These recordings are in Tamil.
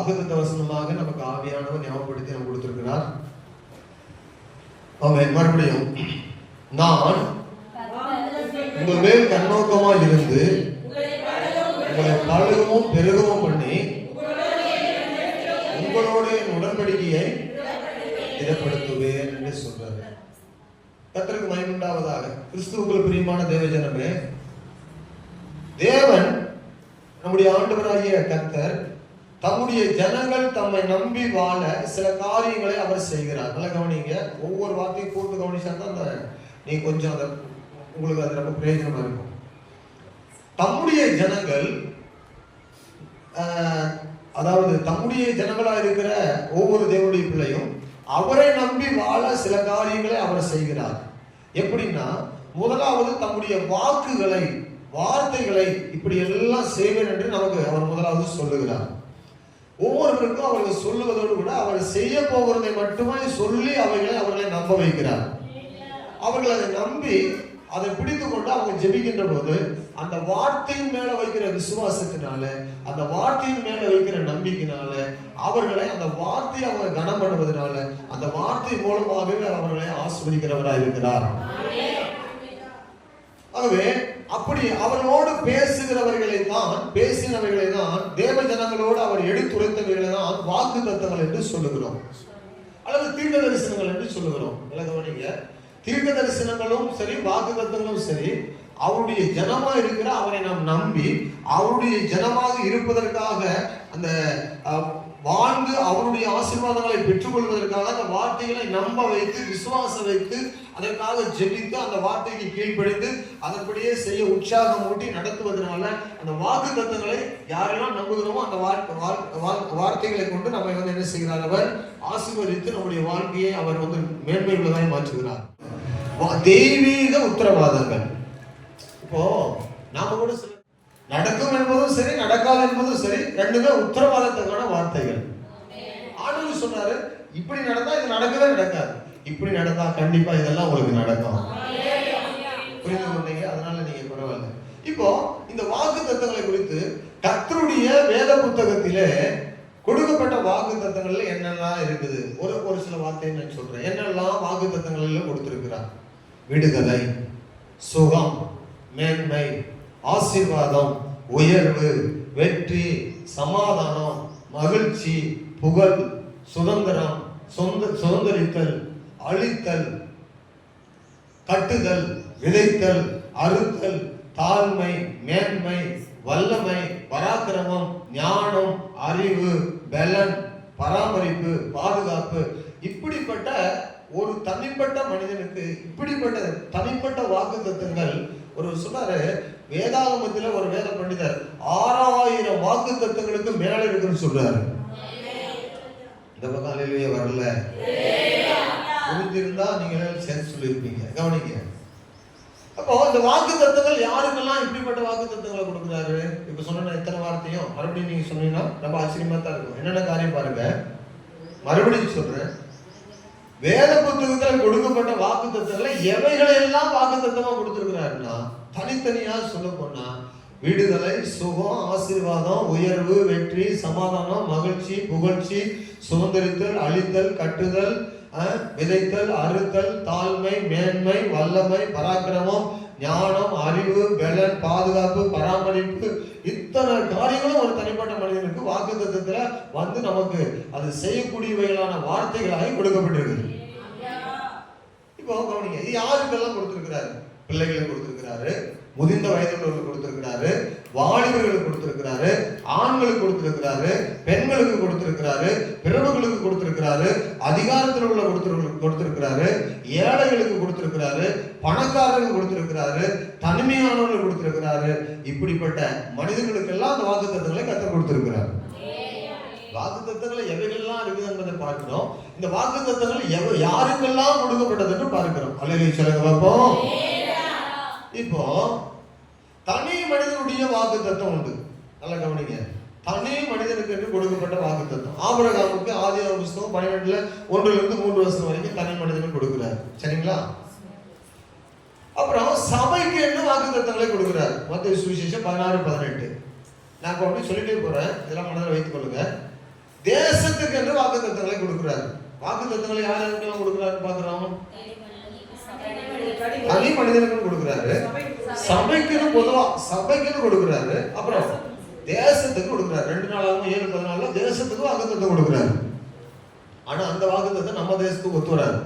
வாக்குத்த வசனமாக நமக்கு ஆவியானவர் ஞாபகப்படுத்தி நம்ம கொடுத்திருக்கிறார். அவன் மறுபடியும் நான் உங்கள் மேல் கண்ணோக்கமாக இருந்து உங்களை பழகவும் பெருகவும் பண்ணி உங்களோட என் உடன்படிக்கையை திடப்படுத்துவேன் என்று சொல்றாரு. கத்தருக்கு மயமுண்டாவதாக கிறிஸ்துவுக்குள் பிரியமான தேவஜனமே தேவன் நம்முடைய ஆண்டவராகிய கத்தர் தம்முடைய ஜனங்கள் தம்மை நம்பி வாழ சில காரியங்களை அவர் செய்கிறார். நல்லா கவனிங்க. ஒவ்வொரு வார்த்தையும் கூட்டு கவனிச்சா தான் அந்த நீ கொஞ்சம் அதை உங்களுக்கு அது ரொம்ப பிரயோஜனமா இருக்கும். தம்முடைய ஜனங்கள் அதாவது தம்முடைய ஜனங்களா இருக்கிற ஒவ்வொரு தேவனுடைய பிள்ளையும் அவரை நம்பி வாழ சில காரியங்களை அவர் செய்கிறார். எப்படின்னா முதலாவது தம்முடைய வாக்குகளை வார்த்தைகளை இப்படி எல்லாம் செய்வேன் என்று நமக்கு அவர் முதலாவது சொல்லுகிறார். ஒவ்வொருவருக்கும் அவர்கள் சொல்லுவதோடு கூட அவர்கள் செய்ய போகிறதை மட்டுமே சொல்லி அவைகளை அவர்களை நம்ப வைக்கிறார். அவர்கள் அதை நம்பி அதை பிடித்து கொண்டு அவங்க ஜெபிக்கின்ற போது அந்த வார்த்தையின் மேல வைக்கிற விசுவாசத்தினால அந்த வார்த்தையின் மேல வைக்கிற நம்பிக்கையினால அவர்களை அந்த வார்த்தையை அவங்க கனம் பண்ணுவதனால அந்த வார்த்தை மூலமாகவே அவர்களை ஆஸ்வதிக்கிறவராக இருக்கிறார் ஆகவே அப்படி அவர்களோடு பேசுகிறவர்களை தான் பேசினவர்களை தான் தேவ ஜனங்களோடு அவர் எடுத்துரைத்தவர்களை தான் வாக்கு தத்தங்கள் என்று சொல்லுகிறோம். அல்லது தீர்க்க தரிசனங்கள் என்று சொல்லுகிறோம். நல்லா கவனிங்க. தீர்க்க தரிசனங்களும் சரி வாக்கு தத்தங்களும் சரி அவருடைய ஜனமா இருக்கிற அவரை நாம் நம்பி அவருடைய ஜனமாக இருப்பதற்காக அந்த வாழ்ந்து அவருடைய ஆசீர்வாதங்களை பெற்றுக்கொள்வதற்காக அந்த வார்த்தைகளை நம்ப வைத்து விசுவாசம் வைத்து அதற்காக ஜெபித்து அந்த வார்த்தைக்கு கீழ்ப்படைந்து அதன்படியே செய்ய உற்சாகம் ஊட்டி நடத்துவதனால அந்த வாக்கு தத்தங்களை யாரெல்லாம் நம்புகிறோமோ அந்த வார்த்தைகளை கொண்டு நம்மை வந்து என்ன செய்கிறார் அவர்? ஆசீர்வதித்து நம்முடைய வாழ்க்கையை அவர் வந்து மேன்மை உள்ளதாய் மாற்றுகிறார். வா- தெய்வீக உத்தரவாதங்கள். இப்போ நாம கூட சில நடக்கும் என்பதும் சரி நடக்காது என்பதும் சரி ரெண்டுமே உத்தரவாதத்துக்கான வார்த்தைகள். ஆண்டவர் சொன்னாரு இப்படி நடந்தா இது நடக்கவே நடக்காது. இப்படி நடந்தா கண்டிப்பா இதெல்லாம் உங்களுக்கு நடக்கும். புரிந்து கொண்டீங்க? அதனால நீங்க பரவாயில்ல. இப்போ இந்த வாக்கு தத்தங்களை குறித்து கத்தருடைய வேத புத்தகத்திலே கொடுக்கப்பட்ட வாக்கு தத்தங்கள்ல என்னெல்லாம் இருக்குது? ஒரு ஒரு சில வார்த்தையை நான் சொல்றேன். என்னெல்லாம் வாக்கு தத்தங்களில் கொடுத்திருக்கிறார்? விடுதலை சுகம் மேன்மை ஆசீர்வாதம் உயர்வு வெற்றி சமாதானம் மகிழ்ச்சி புகழ் சுதந்திரம் சொந்த சுதந்திரித்தல் அழித்தல் கட்டுதல் விதைத்தல் அறுத்தல் தாழ்மை மேன்மை வல்லமை பராக்கிரமம் ஞானம் அறிவு பலன் பராமரிப்பு பாதுகாப்பு. இப்படிப்பட்ட ஒரு தனிப்பட்ட மனிதனுக்கு இப்படிப்பட்ட தனிப்பட்ட வாக்கு தத்துவங்கள் ஒரு சொன்னாரு வேதாகமத்தில் ஒரு வேத பண்டிதர் ஆறாயிரம் வாக்கு தத்துவங்களுக்கு மேலே இருக்குன்னு சொல்றாரு. இந்த பக்கம் அலையிலேயே வரல? புரிஞ்சிருந்தா நீங்க சேர்ந்து சொல்லியிருப்பீங்க. கவனிங்க. அப்போ இந்த வாக்கு தத்துவங்கள் யாருக்கெல்லாம் இப்படிப்பட்ட வாக்கு தத்துவங்களை கொடுக்குறாரு? இப்ப சொன்ன எத்தனை வார்த்தையும் மறுபடியும் நீங்க சொன்னீங்கன்னா ரொம்ப ஆச்சரியமா தான் இருக்கும். என்னென்ன காரியம் பாருங்க. மறுபடியும் சொல்றேன். வேத புத்தகத்துல கொடுக்கப்பட்ட வாக்கு தத்துவங்களை எவைகளை எல்லாம் வாக்கு தத்துவமா கொடுத்துருக்கிறாருன்னா தனித்தனியா சொல்ல போனா விடுதலை சுகம் ஆசீர்வாதம் உயர்வு வெற்றி சமாதானம் மகிழ்ச்சி புகழ்ச்சி சுதந்திரித்தல் அழித்தல் கட்டுதல் விதைத்தல் அறுத்தல் தாழ்மை மேன்மை வல்லமை பராக்கிரமம் ஞானம் அறிவு பலன் பாதுகாப்பு பராமரிப்பு இத்தனை காரியங்களும் ஒரு தனிப்பட்ட மனிதனுக்கு வாக்கு வந்து நமக்கு அது செய்யக்கூடியவைகளான வார்த்தைகளாக கொடுக்கப்பட்டிருக்குது இப்போ கவனிங்க இது யாருக்கெல்லாம் கொடுத்திருக்கிறாரு? பிள்ளைகளுக்கு கொடுத்திருக்கிறாரு. முதிர்ந்த வயதுள்ளவர்களுக்கு கொடுத்திருக்கிறாரு வாலிபர்களுக்கு கொடுத்திருக்கிறாரு ஆண்களுக்கு கொடுத்திருக்கிறாரு பெண்களுக்கு கொடுத்திருக்கிறாரு பிறவுகளுக்கு கொடுத்திருக்கிறாரு அதிகாரத்தில் உள்ள கொடுத்திரு- கொடுத்திருக்கிறாரு ஏழைகளுக்கு கொடுத்திருக்கிறாரு பணக்காரர்களுக்கு கொடுத்திருக்கிறாரு தனிமையானவர்களுக்கு கொடுத்திருக்கிறாரு. இப்படிப்பட்ட மனிதர்களுக்கெல்லாம் அந்த வாக்கு தத்துவங்களை கத்த கொடுத்திருக்கிறார். வாக்கு தத்தங்கள் எவைகள்லாம் இருக்குது என்பதை பார்க்கிறோம். இந்த வாக்கு தத்தங்கள் எவ யாருக்கெல்லாம் கொடுக்கப்பட்டது என்று பார்க்கிறோம். அல்லையா சொல்லுங்க பார்ப்போம். இப்போ தனி மனிதனுடைய வாக்கு தத்தம் உண்டு. நல்லா கவனிங்க. தனி மனிதனுக்கு என்று கொடுக்கப்பட்ட வாக்கு தத்தம் ஆபரகாமுக்கு ஆதி புஸ்தகம் பன்னிரெண்டுல ஒன்றுல இருந்து மூன்று வருஷம் வரைக்கும் தனி மனிதனுக்கு கொடுக்கிறார். சரிங்களா? அப்புறம் சபைக்கு என்ன வாக்கு தத்தங்களை கொடுக்கிறார்? மத்திய சுவிசேஷம் பதினாறு பதினெட்டு. நான் இப்போ அப்படி சொல்லிட்டே போறேன். இதெல்லாம் மனதில் வைத்துக் கொள்ளுங்க. தேசத்துக்கு என்று வாக்கு தத்தங்களை கொடுக்கிறார்? வாக்கு தத்தங்களை யாருக்கெல்லாம் கொடுக்கிறாரு பாக்குறோம்? தனி மனிதனுக்கு கொடுக்கிறாரு. சபைக்குன்னு பொதுவா சபைக்குன்னு கொடுக்குறாரு. அப்புறம் தேசத்துக்கு கொடுக்குறாரு. ரெண்டு நாளாகவும் ஏழு பதினாலுல தேசத்துக்கு வாக்குத்தத்தை கொடுக்குறாரு. ஆனா அந்த வாக்குத்தத்தை நம்ம தேசத்துக்கு ஒத்து வராது.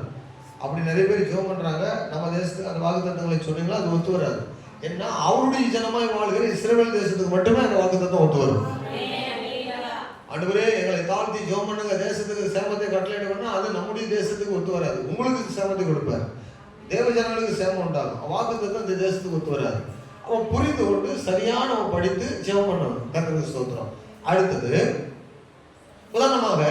அப்படி நிறைய பேர் ஜெபம் பண்றாங்க. நம்ம தேசத்துக்கு அந்த வாக்குத்தத்தங்களை சொன்னீங்களா அது ஒத்து வராது. ஏன்னா அவருடைய ஜனமாய் வாழ்கிற இஸ்ரேல் தேசத்துக்கு மட்டுமே அந்த வாக்குத்தத்தம் ஒத்து வரும். ஆண்டவரே எங்களை தாழ்த்தி ஜெபம் பண்ணுங்க. தேசத்துக்கு சேமத்தை கட்டளை பண்ணா அது நம்முடைய தேசத்துக்கு ஒத்து வராது. உங்களுக்கு சேமத்தை கொடுப்பார். தேவ ஜனங்களுக்கு சேமம் உண்டாகும் வாக்குத்தத்தம் இந்த தேசத்துக்கு ஒத்து வராது அவன் புரிந்து கொண்டு சரியான அவன் படித்து ஜெபம் பண்ணணும் கர்த்தருக்கு ஸ்தோத்திரம். அடுத்தது உதாரணமாக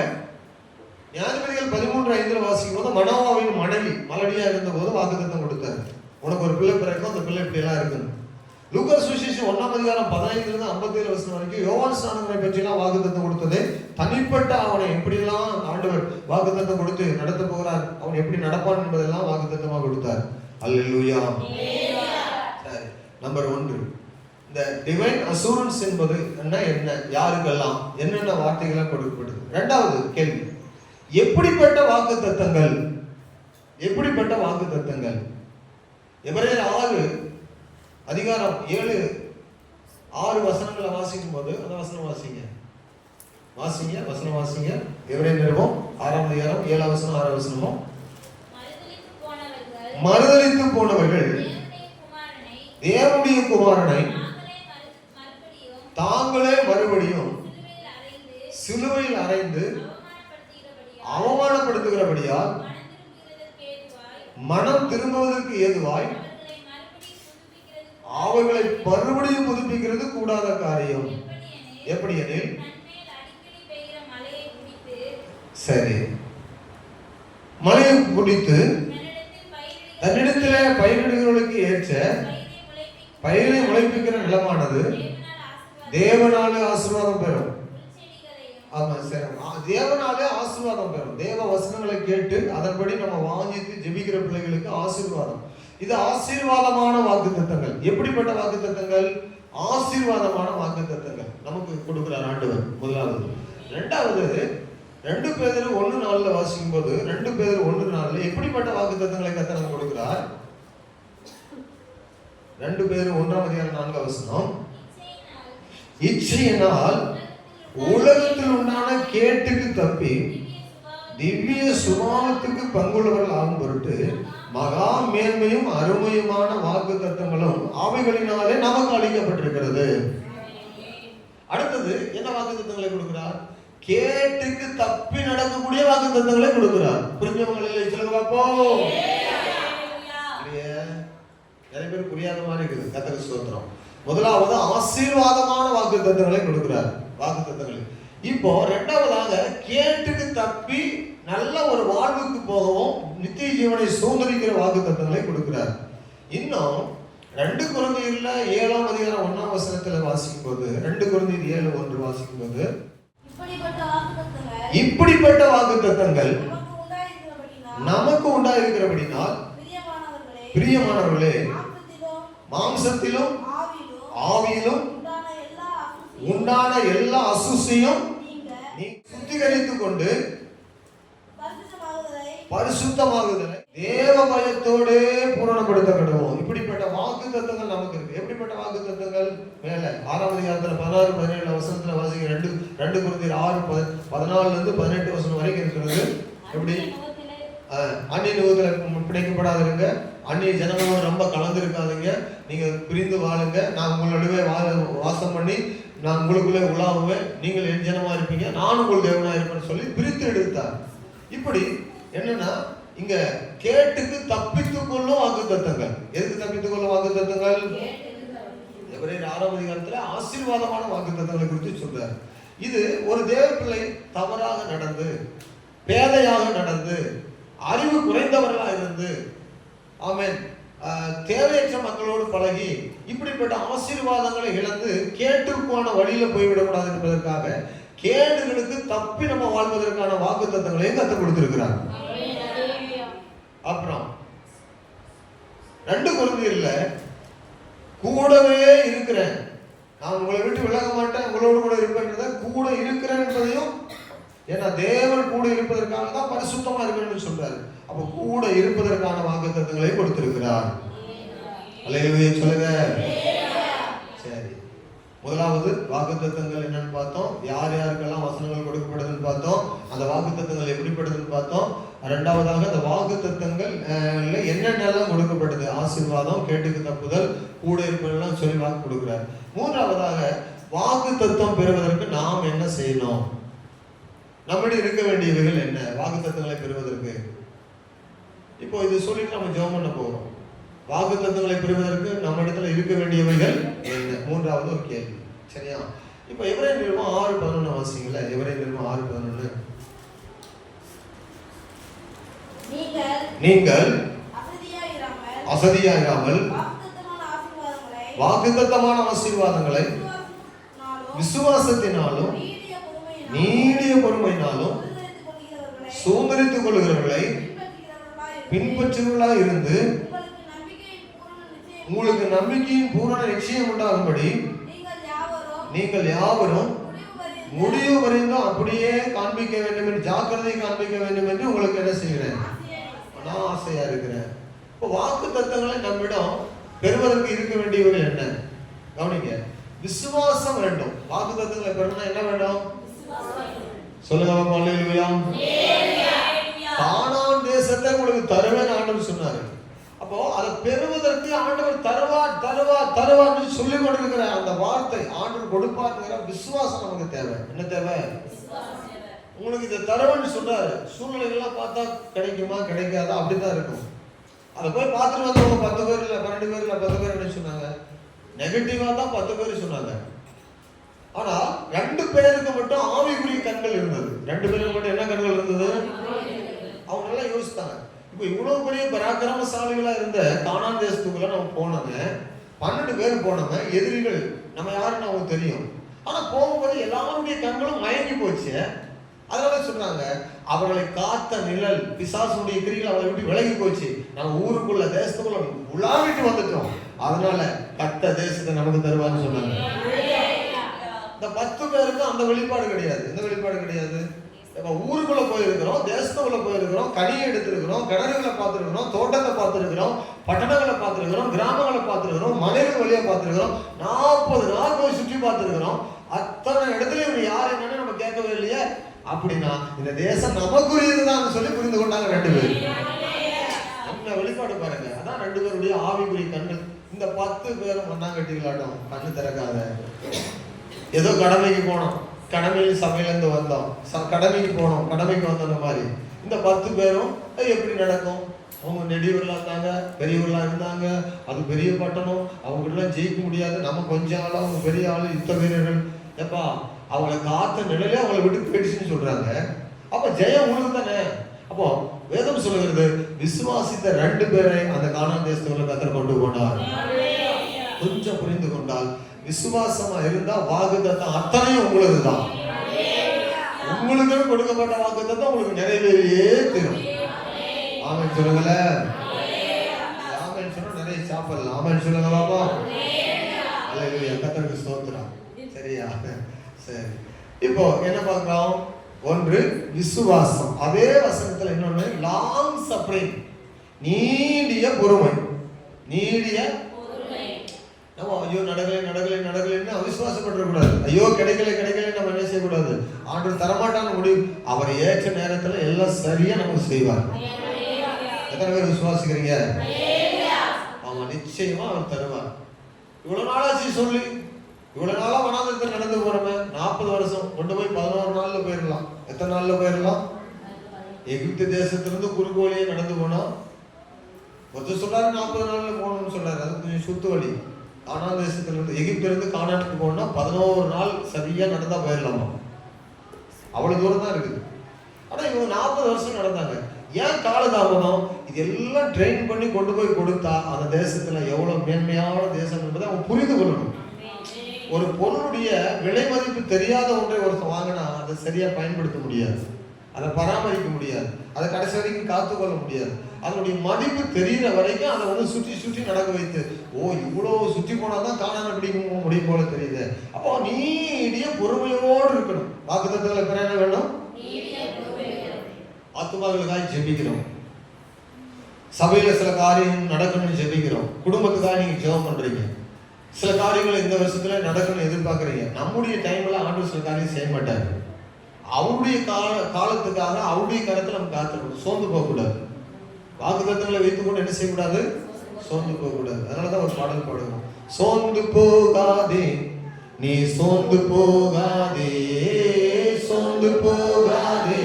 ஞானபதிகள் பதிமூன்று ஐந்தில் வாசிக்கும் போது மனோவாவின் மனைவி மலடியாக இருந்த போது வாக்குத்தத்தம் கொடுத்தாரு. உனக்கு ஒரு பிள்ளை பிறக்கும் அந்த பிள்ளை இப்படி எல்லாம் லூகர் லூக்கர் ஒன்றாம் ஒன்னாம் அதிகாரம் பதினைந்துல ஐம்பத்தேழு ஐம்பத்தி ஏழு வருஷம் வரைக்கும் யோவான் ஸ்நானங்களை பற்றிலாம் வாக்குத்தத்தம் கொடுத்தது. தனிப்பட்ட அவனை எப்படியெல்லாம் ஆண்டவர் வாக்குத்தத்தம் கொடுத்து நடத்த போகிறார் அவன் எப்படி நடப்பான் என்பதெல்லாம் வாக்குத்தத்தமாக கொடுத்தார். அல்லேலூயா. சரி நம்பர் ஒன்று. இந்த டிவைன் அசூரன்ஸ் என்பது என்ன என்ன யாருக்கெல்லாம் என்னென்ன வார்த்தைகள்லாம் கொடுக்கப்படுது? ரெண்டாவது கேள்வி. எப்படிப்பட்ட வாக்கு தத்தங்கள் எப்படிப்பட்ட வாக்கு தத்தங்கள் எவரே ஆறு அதிகாரம் ஏழு ஆறு வசனங்களை வாசிக்கும் போது அந்த வசனம் வாசிங்க. வாசிங்க வசனம் வாசிங்க. எவரே நிறுவம் ஆறாம் அதிகாரம் ஏழாம் வசனம் ஆறாம் வசனமும். மறுதளித்து போனவர்கள் போனவர்கள் தேவனுடைய குமாரனை தாங்களே மறுபடியும் சிலுவையில் அறைந்து அவமானப்படுத்துகிறபடியால் மனம் திரும்புவதற்கு ஏதுவாய் அவர்களை மறுபடியும் புதுப்பிக்கிறது கூடாத காரியம். எப்படி குடித்து சரி. மழையை குடித்து தன்னிடத்தில் பயிரிடுகிற தன்னிடத்திலே பயிரிடுகிறவர்களுக்கு ஏற்ற பயிரை முளைப்பிக்கிற நிலமானது தேவனால் ஆசீர்வாதம் பெறும். ஆமா சரி. தேவனாலே ஆசீர்வாதம் பெறும். தேவ வசனங்களை கேட்டு அதன்படி நம்ம வாங்கிட்டு ஜெபிக்கிற பிள்ளைகளுக்கு ஆசீர்வாதம். இது ஆசீர்வாதமான வாக்கு தத்தங்கள் எப்படிப்பட்ட வாக்கு தத்தங்கள் ஆசீர்வாதமான வாக்கு தத்தங்கள் நமக்கு கொடுக்கிறார் ஆண்டவர் முதலாவது. ரெண்டாவது ரெண்டு பேர் ஒன்று நாளில் வாசிக்கும் போது ரெண்டு பேர் ஒன்று நாளில் எப்படிப்பட்ட வாக்கு தத்தங்களை கத்த கொடுக்கிறார்? ரெண்டு பேர் ஒன்றாம் அதிகாரம் நான்காம் வசனம். இச்சையினால் உலகத்தில் உண்டான கேட்டுக்கு தப்பி திவ்ய திவ்ய சுபாவத்துக்கு பங்குள்ளவர்கள் ஆகும் பொருட்டு மகா மேன்மையும் அருமையுமான வாக்கு தத்தங்களும் அவைகளினாலே நமக்கு அளிக்கப்பட்டிருக்கிறது. அடுத்தது என்ன வாக்கு தத்தங்களை கொடுக்கிறார்? கேட்டுக்கு தப்பி நடக்கக்கூடிய வாக்கு தத்தங்களை கொடுக்கிறார். புரிஞ்சவங்க இல்லை சொல்லுங்க பார்ப்போம். நிறைய பேர் புரியாத மாதிரி இருக்குது. கத்தக ஸ்தோத்திரம். முதலாவது ஆசீர்வாதமான வாக்கு தத்தங்களை கொடுக்கிறார். வாக்கு தத்தங்களை. இப்போ ரெண்டாவதாக கேட்டுக்கு தப்பி நல்ல ஒரு வாழ்வுக்கு போகவும் நித்திய ஜீவனை சுதந்திரிக்கிற வாக்கு தத்தங்களை கொடுக்கிறார். இன்னும் ரெண்டு குழந்தைகள்ல ஏழாம் அதிகாரம் ஒன்னாம் வசனத்துல வாசிக்கும் போது ரெண்டு குழந்தைகள் ஏழு ஒன்று வாசிக்கும் போது இப்படிப்பட்ட வாக்கு தத்தங்கள் நமக்கு உண்டாயிருக்கிறபடினால் பிரியமானவர்களே மாம்சத்திலும் ஆவியிலும் உண்டான எல்லா அசுசியும் நீ சுத்திகரித்துக் கொண்டு பரிசுத்தமாகுதலை தேவ பயத்தோடு பூரணப்படுத்த கடவும் இப்படிப்பட்ட வாக்கு தத்தங்கள் நமக்கு இருக்கு. எப்படிப்பட்ட வாக்கு தத்தங்கள் மேல. ஆறாம் அதிகாரத்துல பதினாறு பதினேழு வசனத்துல வாசிக்க ரெண்டு ரெண்டு குருந்தியர் ஆறு பதி- பதினாலுல இருந்து பதினெட்டு வசனம் வரைக்கும் இருக்கிறது. எப்படி? அந்நிய நுகத்துல. பிணைக்கப்படாதிருங்க. அந்நிய ஜனங்களோட ரொம்ப கலந்து இருக்காதீங்க நீங்க பிரிந்து வாழுங்க. நான் உங்களோடவே வாசம் பண்ணி நான் உங்களுக்குள்ளே உலாவுவேன். நீங்கள் என் ஜனமா இருப்பீங்க. நான் உங்கள் தேவனா இருப்பேன்னு சொல்லி பிரித்து எடுத்தார். இப்படி என்னன்னா இங்க கேட்டுக்கு தப்பித்துக் கொள்ளும் வாக்கு தத்தங்கள் எதுக்கு தப்பித்துக் கொள்ளும் வாக்கு தத்தங்கள் எவரேர் ஆறாம் அதிகாரத்துல ஆசீர்வாதமான வாக்கு தத்தங்களை குறித்து சொல்றாரு. இது ஒரு தேவ பிள்ளை தவறாக நடந்து பேதையாக நடந்து அறிவு குறைந்தவர்களா இருந்து ஆமென் தேவையற்ற மக்களோடு பழகி இப்படிப்பட்ட ஆசீர்வாதங்களை இழந்து கேட்டு போன வழியில போய்விடக்கூடாது என்பதற்காக கேடுகளுக்கு தப்பி நம்ம வாழ்வதற்கான வாக்கு தத்தங்களையும் கற்றுக் கொடுத்திருக்கிறார் அப்புறம் ரெண்டு குழந்தைகள்ல கூடவே இருக்கிறேன். நான் உங்களை விட்டு விலக மாட்டேன் உங்களோடு கூட இருப்பேன்றத கூட இருக்கிறேன் என்பதையும் ஏன்னா தேவன் கூட இருப்பதற்காக தான் பரிசுத்தமா இருக்கணும்னு சொல்றாரு. அப்ப கூட இருப்பதற்கான வாக்குத்தத்தங்களை கொடுத்திருக்கிறார். அல்லேலூயா சொல்லுங்க. சரி. முதலாவது வாக்குத்தத்தங்கள் என்னன்னு பார்த்தோம். யார் யாருக்கெல்லாம் வசனங்கள் கொடுக்கப்படுதுன்னு பார்த்தோம். அந்த வாக்குத்தத்தங்கள் எப்படிப்படுதுன்னு பார்த்தோம். ரெண்டாவதாக அந்த வாக்கு தத்துவங்கள் என்னென்னலாம் கொடுக்கப்படுது ஆசீர்வாதம் கேட்டுக்கு தப்புதல் கூட இருப்பதெல்லாம் சொல்லி வாக்கு கொடுக்குறாரு. மூன்றாவதாக வாக்குத்தத்தம் பெறுவதற்கு நாம் என்ன செய்யணும்? நம்மிடம் இருக்க வேண்டியவைகள் என்ன? வாக்குத்தத்தங்களை பெறுவதற்கு. இப்போ இது சொல்லிட்டு நம்ம ஜெபம் பண்ண போறோம் வாக்குத்தத்தங்களை பெறுவதற்கு நம்ம இடத்துல இருக்க வேண்டியவைகள் என்ன? மூன்றாவது ஒரு கேள்வி. சரியா? இப்போ எவரே நிறுவனம் ஆறு பதினொன்று வாசிங்கள எவரே நிறுவனம் ஆறு பதினொன்று நீங்கள் அசதியாயிராமல் அசதியாகாமல் வாக்குத்தத்தமான ஆசீர்வாதங்களை விசுவாசத்தினாலும் நீடிய பொறுமையினாலும் சுதந்திரித்துக் கொள்கிறவர்களை பின்பற்றுவர்களாக இருந்து உங்களுக்கு நம்பிக்கையின் பூரண நிச்சயம் உண்டாகும்படி நீங்கள் யாவரும் முடிவு வரைந்து முடிவு வரைந்தும் அப்படியே காண்பிக்க வேண்டும் என்று ஜாக்கிரதை காண்பிக்க வேண்டும் என்று உங்களுக்கு என்ன செய்கிறேன். நான் ஆசையா இருக்கிறேன். இப்போ வாக்கு தத்தங்களை நம்மிடம் பெறுவதற்கு இருக்க வேண்டியவர்கள் என்ன? கவனிங்க. விசுவாசம் வேண்டும். வாக்கு தத்தங்களை பெறணும்னா என்ன வேண்டும்? சொல்லுங்க கானான் தேசத்தை உங்களுக்கு தருவேன் அப்போ அதை பெறுவதற்கு ஆண்டவர் தருவார் தருவார் தருவார்னு சொல்லி கொண்டிருக்கிற அந்த வார்த்தை ஆண்டவர் கொடுப்பாருங்கிற விசுவாசம் நமக்கு தேவை. என்ன தேவை? உங்களுக்கு இதை தருவன்னு சொன்னாரு. சூழ்நிலைகள்லாம் பார்த்தா கிடைக்குமா கிடைக்காதா? அப்படிதான் இருக்கும். அதை போய் பார்த்துட்டு வந்தவங்க பத்து பேர் இல்லை பன்னெண்டு பேர் இல்லை பத்து பேர் என்ன சொன்னாங்க. நெகட்டிவா தான் பத்து பேர் சொன்னாங்க. ஆனா ரெண்டு பேருக்கு மட்டும் ஆவிக்குரிய கண்கள் இருந்தது. ரெண்டு பேருக்கு மட்டும் என்ன கண்கள் இருந்தது? அவங்க நல்லா யோசித்தாங்க. இப்போ இவ்வளவு பெரிய பராக்கிரமசாலிகளா இருந்த கானான் தேசத்துக்குள்ள நம்ம போனோங்க பன்னெண்டு பேர் போனோங்க எதிரிகள் நம்ம யாருன்னு அவங்களுக்கு தெரியும். ஆனா போகும்போது எல்லாருடைய கண்களும் மயங்கி போச்சு. அதனால சொல்றாங்க அவர்களை காத்த நிழல் பிசாசுடைய கிரிகள் அவளை விட்டு விலகி போச்சு. நம்ம ஊருக்குள்ள தேசத்துக்குள்ள உலாவிட்டு வந்துட்டோம். அதனால கத்த தேசத்தை நமக்கு தருவான்னு சொன்னாங்க. இந்த பத்து பேருக்கு அந்த வெளிப்பாடு கிடையாது. எந்த வெளிப்பாடு கிடையாது? நம்ம ஊருக்குள்ள போயிருக்கிறோம் தேசத்துக்குள்ள போயிருக்கிறோம் கனியை எடுத்திருக்கிறோம் கிணறுகளை பார்த்துருக்கிறோம் தோட்டத்தை பார்த்துருக்கிறோம் பட்டணங்களை பார்த்துருக்கிறோம் கிராமங்களை பார்த்துருக்கிறோம் மலைகள் வழியா பார்த்துருக்கிறோம் நாற்பது நாள் போய் சுற்றி பார்த்துருக்கிறோம். அத்தனை இடத்துல இவங்க யார் என்னன்னு நம்ம கேட்கவே இல்லையே. அப்படின்னா இந்த தேசம் நமக்குரியதுதான் சொல்லி புரிந்து கொண்டாங்க ரெண்டு பேர் என்ன வெளிப்பாடு பாருங்க. அதான் ரெண்டு பேருடைய ஆவிக்குரிய கண்கள். இந்த பத்து பேரும் மண்ணாங்கட்டிகளாட்டம் கண்ணு திறக்காத. ஏதோ கடமைக்கு போனோம். கடமையில் சபையிலேருந்து வந்தோம். ச- கடமைக்கு போனோம். கடமைக்கு வந்த மாதிரி. இந்த பத்து பேரும் எப்படி நடக்கும்? அவங்க நெடியவர்களாக இருந்தாங்க பெரியவர்களாக இருந்தாங்க. அது பெரிய பட்டணம். அவங்களாம் ஜெயிக்க முடியாது. நம்ம கொஞ்சம் ஆள் அவங்க பெரிய ஆள் யுத்த வீரர்கள். எப்பா அவங்கள காத்த நிலையிலே அவங்கள விட்டு போயிடுச்சுன்னு சொல்றாங்க. அப்ப ஜெயம் உங்களுக்கு தானே? அப்போ வேதம் சொல்லுகிறது விசுவாசித்த ரெண்டு பேரை அந்த கானான் தேசத்துக்குள்ள கத்தர் கொண்டு போனார். கொஞ்சம் புரிந்து கொண்டால் விசுவாசமா இருந்தா வாக்குத்தத்தம் அத்தனையும் உங்களுக்கு தான் உங்களுக்கு கொடுக்கப்பட்ட வாக்குத்தத்தம் உங்களுக்கு நிறைவேறியே தரும். ஆமன் சொல்லுங்களேன். ஆமென் சொன்னா நிறைய சாப்பிடலாம். ஆமென் சொல்லுங்க பாப்பா அல்லேலூயா கத்தருக்கு சரியா? சரி. இப்போ என்ன பார்க்கலாம்? ஒன்று விசுவாசம். அதே வசனத்துல இன்னொன்று லாங் சப்ரிங் நீடிய பொறுமை. நீடிய நம்ம ஐயோ நடக்கலை நடக்கலை நடக்கலைன்னு அவிசுவாசப்பட்டுறக்கூடாது. ஐயோ கிடைக்கல கிடைக்கல நம்ம என்ன செய்யக்கூடாது? ஆண்டு தரமாட்டான முடிவு. அவர் ஏற்ற நேரத்துல எல்லாம் சரியா நமக்கு செய்வார். எத்தனை பேர் விசுவாசிக்கிறீங்க? அவங்க நிச்சயமா அவர் தருவார். இவ்வளவு நாளாச்சு சொல்லி. இவ்வளவு நாளா வனாந்தரத்தில் நடந்து போறோமே. நாற்பது வருஷம். கொண்டு போய் பதினோரு நாள்ல போயிடலாம். எத்தனை நாள்ல போயிடலாம்? எகிப்து தேசத்திலிருந்து குறுக்கு வழியே நடந்து போனோம் ஒருத்தர் சொல்றாரு நாற்பது நாள்ல போகணும்னு சொல்றாரு. அது கொஞ்சம் சுத்து வழி. கானான் தேசத்திலிருந்து இருந்து கானானுக்கு போகணும்னா பதினோரு நாள் சரியாக நடந்தால் போயிடலாமா? அவ்வளோ தூரம் தான் இருக்குது. ஆனால் இவங்க நாற்பது வருஷம் நடந்தாங்க. ஏன் காலதாமதம்? இது எல்லாம் ட்ரெயின் பண்ணி கொண்டு போய் கொடுத்தா அந்த தேசத்தில் எவ்வளோ மேன்மையான தேசம் என்பதை அவங்க புரிந்து கொள்ளணும். ஒரு பொருளுடைய விலை மதிப்பு தெரியாத ஒன்றை ஒருத்தர் வாங்கினா அதை சரியாக பயன்படுத்த முடியாது. அதை பராமரிக்க முடியாது. அதை கடைசி வரைக்கும் காத்துக்கொள்ள முடியாது. அதனுடைய மதிப்பு தெரிகிற வரைக்கும் அதை வந்து சுற்றி சுற்றி நடக்க வைத்து ஓ இவ்வளோ சுற்றி போனால் தான் காணாம பிடிக்க முடியும் போல தெரியுது. அப்போ நீடிய பொறுமையோடு இருக்கணும். வாக்குத்தத்தில் பிற என்ன வேணும்? ஆத்துமாக்களுக்காக ஜெபிக்கிறோம். சபையில சில காரியம் நடக்கணும்னு ஜெபிக்கிறோம். குடும்பத்துக்காக நீங்க ஜெபம் பண்றீங்க. சில காரியங்கள் இந்த வருஷத்துல நடக்கணும்னு எதிர்பார்க்கறீங்க. நம்முடைய டைம்ல ஆண்டு சில காரியம் செய்ய மாட்டாரு. அவருடைய கால காலத்துக்காக அவருடைய கருத்துல நம்ம காத்திருக்கணும் சோர்ந்து போகக்கூடாது. வாக்குத்தத்தங்களை வைத்துக்கொண்டு என்ன செய்யக்கூடாது? சோர்ந்து போகக்கூடாது. அதனாலதான் ஒரு பாடல் பாடுவோம். சோர்ந்து போகாதே நீ சோர்ந்து போகாதே சோர்ந்து போகாதே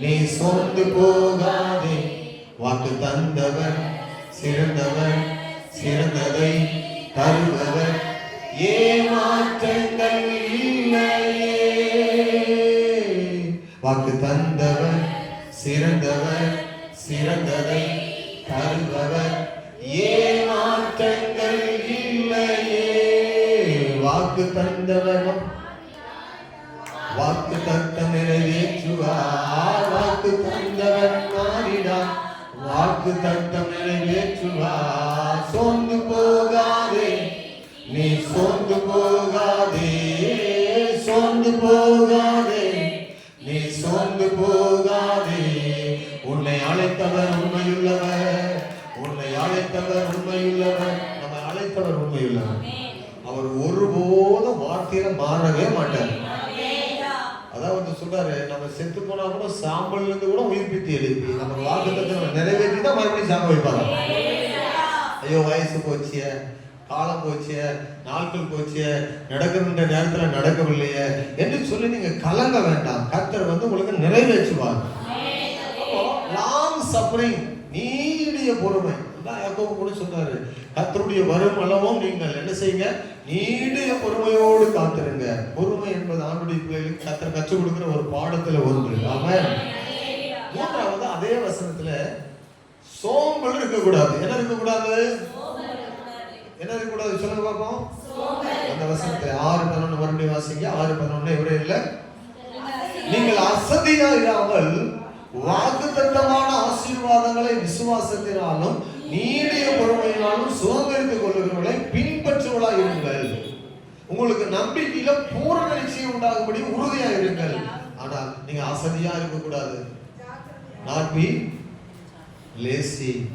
நீ சோர்ந்து போகாதே. வாக்கு தந்தவர் சிறந்தவர் சிறந்ததை தருபவர். ஏமாற்றங்கள் இல்லையே. வாக்கு தந்தவர் சிறந்தவர் சிறந்ததை தருபவர். ஏமாற்றங்கள் இல்லையே. வாக்கு தந்தவர் வாக்கு தத்த நிறைவேற்றுவார். வாக்கு தந்தவர் மாறினார் வாக்கு தத்த நிறைவேற்றுவார். சோர்ந்து போகாதே நீ சோர்ந்து போகாதே. சோர்ந்து போகாதே நீ சோர்ந்து போகாதே அழைத்தவர் உண்மையுள்ளவர். உன்னை அழைத்தவர் உண்மையுள்ளவர். நம்ம அழைத்தவர் உண்மையுள்ளவர். அவர் ஒருபோதும் வார்த்தையில மாறவே மாட்டார். அதான் வந்து சொல்றாரு நம்ம செத்து போனா கூட சாம்பல் இருந்து கூட உயிர்ப்பித்து எழுப்பி நம்ம வாக்குத்தத்தை நம்ம நிறைவேற்றி தான் மறுபடியும் சாம்பல் வைப்பாங்க. ஐயோ வயசு போச்சிய காலம் போச்சிய நாட்கள் போச்சிய நடக்கின்ற நேரத்துல நடக்கவில்லையே என்று சொல்லி நீங்க கலங்க வேண்டாம். கர்த்தர் வந்து உங்களுக்கு நிறைவேற்றுவாங்க சஃபரிங் நீடிய பொறுமை. அதான் யாக்கோபு கூட சொன்னாரு. கத்தருடைய வரும் அளவும் நீங்கள் என்ன செய்யுங்க? நீடிய பொறுமையோடு காத்திருங்க. பொறுமை என்பது ஆண்டுடைய பிள்ளைகளுக்கு கத்தர் கற்றுக் கொடுக்கிற ஒரு பாடத்துல ஒன்று. ஆமென். மூன்றாவது அதே வசனத்துல சோம்பல் இருக்கக்கூடாது. என்ன இருக்கக்கூடாது? என்ன இருக்கக்கூடாது? சொல்லுங்க பார்ப்போம் அந்த வசனத்தை ஆறு பதினொன்று மறுபடியும் வாசிங்க. ஆறு பதினொன்று இவரே இல்லை. நீங்கள் அசதியா இல்லாமல் வாக்குத்தத்தமான ஆசீர்வாதங்களை விசுவாசத்தினாலும் நீடிய பொறுமையினாலும் சுதந்திரித்துக் கொள்ளுகிறவர்களை பின்பற்றுவளா இருங்கள். உங்களுக்கு நம்பிக்கையில பூரண நிச்சயம் உண்டாகும்படி உறுதியா இருங்கள். ஆனால் நீங்க அசதியா இருக்கக்கூடாது. Not be lazy.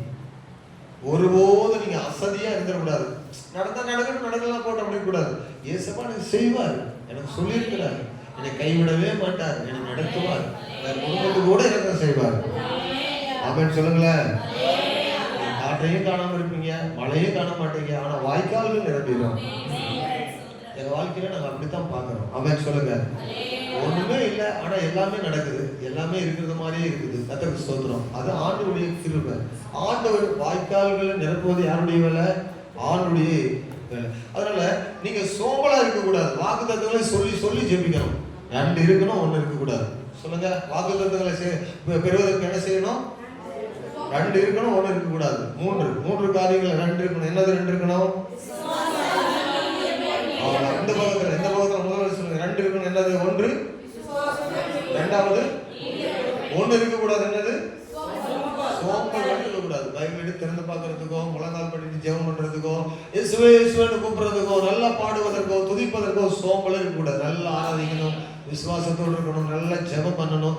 ஒருபோதும் நீங்க அசதியா இருந்துடக்கூடாது. நடந்தா நடக்கணும் நடக்கலாம் போட்டு அப்படி கூடாது ஏசப்பா எனக்கு செய்வார். எனக்கு சொல்லியிருக்கிறார். என்னை கைவிடவே மாட்டார். என்னை நடத்துவார். என் குடும்பத்துக்கு கூட எனக்கு செய்வார். ஆமென் சொல்லுங்களேன். காட்டையும் காற்றையும் காணாம இருப்பீங்க மழையும் காண மாட்டீங்க ஆனா வாய்க்கால்கள் நிரம்பிடும். எங்க வாழ்க்கையில நாங்க அப்படித்தான் பாக்குறோம் ஆமென் சொல்லுங்க. ஒண்ணுமே இல்ல ஆனா எல்லாமே நடக்குது. எல்லாமே இருக்கிறது மாதிரியே இருக்குது. கத்தருக்கு ஸ்தோத்திரம். அது ஆண்டவருடைய கிருபை. ஆண்டவர் வாய்க்கால்களை நிரப்புவது யாருடைய வேலை? ஆண்டுடைய வேலை. அதனால நீங்க சோம்பலா இருக்க கூடாது வாக்கு தத்துவங்களை சொல்லி சொல்லி ஜெபிக்கணும். ரெண்டு இருக்கணும் ஒண்ணு இருக்க கூடாது சொல்லுங்க. தத்துவங்களை பெறுவதற்கு என்ன செய்யணும்? ரெண்டு இருக்கணும் ஒண்ணு இருக்க கூடாது மூன்று. மூன்று காரியங்கள் ரெண்டு இருக்கணும். என்னது ரெண்டு இருக்கணும். இந்த பக்கத்துல இந்த பக்கத்துல முதல்ல சொல்லுங்க ரெண்டு இருக்கணும் என்னது ஒன்று ரெண்டாவது ஒண்ணு இருக்க கூடாது என்னது சோம்பல் மட்டும் இருக்கக்கூடாது பைபிள் எடுத்து திறந்து பார்க்கறதுக்கோ முழங்கால் பண்ணிட்டு ஜெபம் பண்றதுக்கோ இயேசுவே இயேசுவேன்னு கூப்பிடுறதுக்கோ நல்லா பாடுவதற்கோ துதிப்பதற்கோ சோம்பல் இருக்கக்கூடாது நல்லா ஆராதிக்கணும் விசுவாசத்தோடு இருக்கணும் நல்லா ஜெபம் பண்ணணும்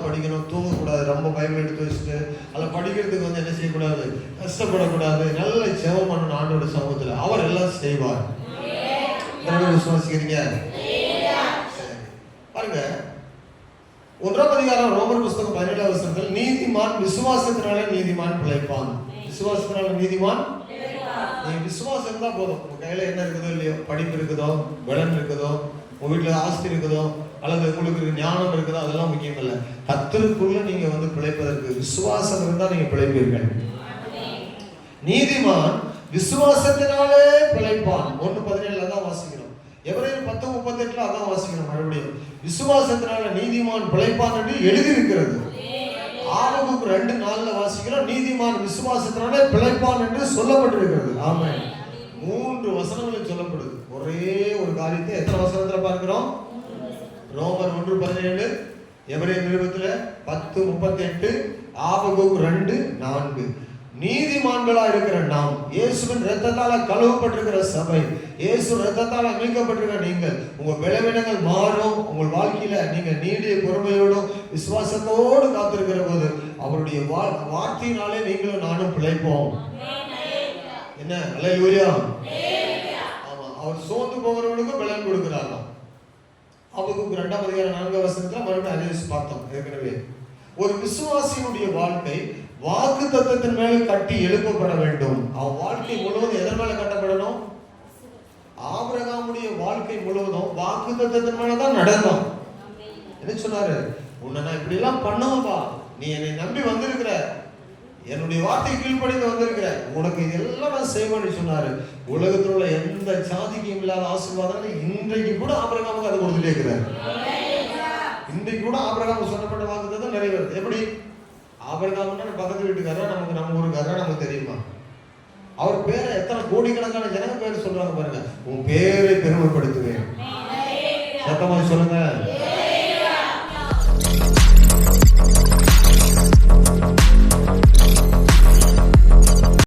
வசனங்களை படிக்கணும் தூங்கக்கூடாது ரொம்ப பைபிள் எடுத்து வச்சுட்டு அதில் படிக்கிறதுக்கு வந்து என்ன செய்யக்கூடாது? கஷ்டப்படக்கூடாது. நல்ல ஜெபம் பண்ணணும் ஆண்டோட சமூகத்துல. அவர் எல்லாம் செய்வார். விசுவாசிக்கிறீங்க? பாருங்க. ஒன்றாம் அதிகாரம் ரோமர் புஸ்தகம் பதினேழாம் வருஷத்தில் நீதிமான் விசுவாசத்தினாலே நீதிமான் பிழைப்பான். விசுவாசத்தினால நீதிமான் நீ விசுவாசம் தான் போதும். உங்க கையில என்ன இருக்குதோ இல்லையோ? படிப்பு இருக்குதோ? பலன் இருக்குதோ? உங்கள் வீட்டில் ஆஸ்தி இருக்குதோ அல்லது உங்களுக்கு ஞானம் இருக்குதோ அதெல்லாம் முக்கியம் இல்லை கத்தருக்குள்ள நீங்கள் வந்து பிழைப்பதற்கு விசுவாசம் இருந்தால் நீங்கள் பிழைப்பீர்கள். நீதிமான் விசுவாசத்தினாலே பிழைப்பான். ஒன்று பதினேழுல தான் வாசிக்கிறோம். எவரையும் பத்து முப்பத்தெட்டுல அதான் வாசிக்கிறோம் மறுபடியும். விசுவாசத்தினால நீதிமான் பிழைப்பான் என்று எழுதியிருக்கிறது. ஆபகுக்கு ரெண்டு நாள்ல வாசிக்கிறோம். நீதிமான் விசுவாசத்தினாலே பிழைப்பான் என்று சொல்லப்பட்டிருக்கிறது. ஆமாம் மூன்று வசனங்களும் சொல்லப்படுது. ஒரே ஒரு காரியத்தை எத்தனை வசனத்துல பார்க்கிறோம்? ரோமர் ஒன்று பதினேழு எவரே நிறுவத்துல பத்து முப்பத்தி எட்டு ஆபகுக்கு ரெண்டு நான்கு. நீதிமான்களா இருக்கிற நாம் இயேசுவின் ரத்தத்தால கழுவப்பட்டிருக்கிற சபை இயேசு ரத்தத்தால மீட்கப்பட்டிருக்கிற நீங்கள் உங்க பலவீனங்கள் மாறும் உங்கள் வாழ்க்கையில நீங்க நீடிய பொறுமையோடும் விசுவாசத்தோடு காத்திருக்கிற போது அவருடைய வார்த்தையினாலே நீங்களும் நானும் பிழைப்போம். என்ன? ஆமா அவர் சோர்ந்து போகிறவனுக்கு பலன் கொடுக்கிறாராம். அவருக்கு ரெண்டாம் அதிகாரம் நான்காம் வசனத்துல மறுபடியும் அதே பார்த்தோம். ஏற்கனவே ஒரு விசுவாசியினுடைய வாழ்க்கை வாக்கு தத்தத்தின் மேல கட்டி எழுப்பப்பட வேண்டும். அவன் வாழ்க்கை முழுவதும் எதன் மேல கட்டப்படணும்? ஆபரகாமுடைய வாழ்க்கை முழுவதும் வாக்கு தத்தத்தின் மேலதான் நடந்தோம் என்ன சொன்னாரு? உன்னை நான் இப்படி எல்லாம் பண்ணுவேன்பா நீ என்னை நம்பி வந்திருக்கிற. என்னுடைய வார்த்தை கீழ்ப்படிந்து வந்திருக்கிற உனக்கு இதெல்லாம் நான் செய்வேன்னு சொன்னாரு. உலகத்தில் உள்ள எந்த ஜாதிக்கும் இல்லாத ஆசீர்வாதங்களை இன்றைக்கு கூட ஆபரகாமுக்கு அது கொடுத்துட்டே இருக்கிறார். இன்றைக்கு கூட ஆபிரகாம் சொல்லப்பட்ட வாக்குத்தத்தம் தான் நிறைவேறுது எப்படி? ஆபிரகாம்னா பக்கத்து வீட்டுக்காரா நமக்கு நம்ம ஊருக்காரா நமக்கு தெரியுமா? அவர் பேரை எத்தனை கோடிக்கணக்கான ஜனங்க பேர் சொல்றாங்க பாருங்க. உன் பேரை பெருமைப்படுத்துவேன். சத்தமாக சொல்லுங்க.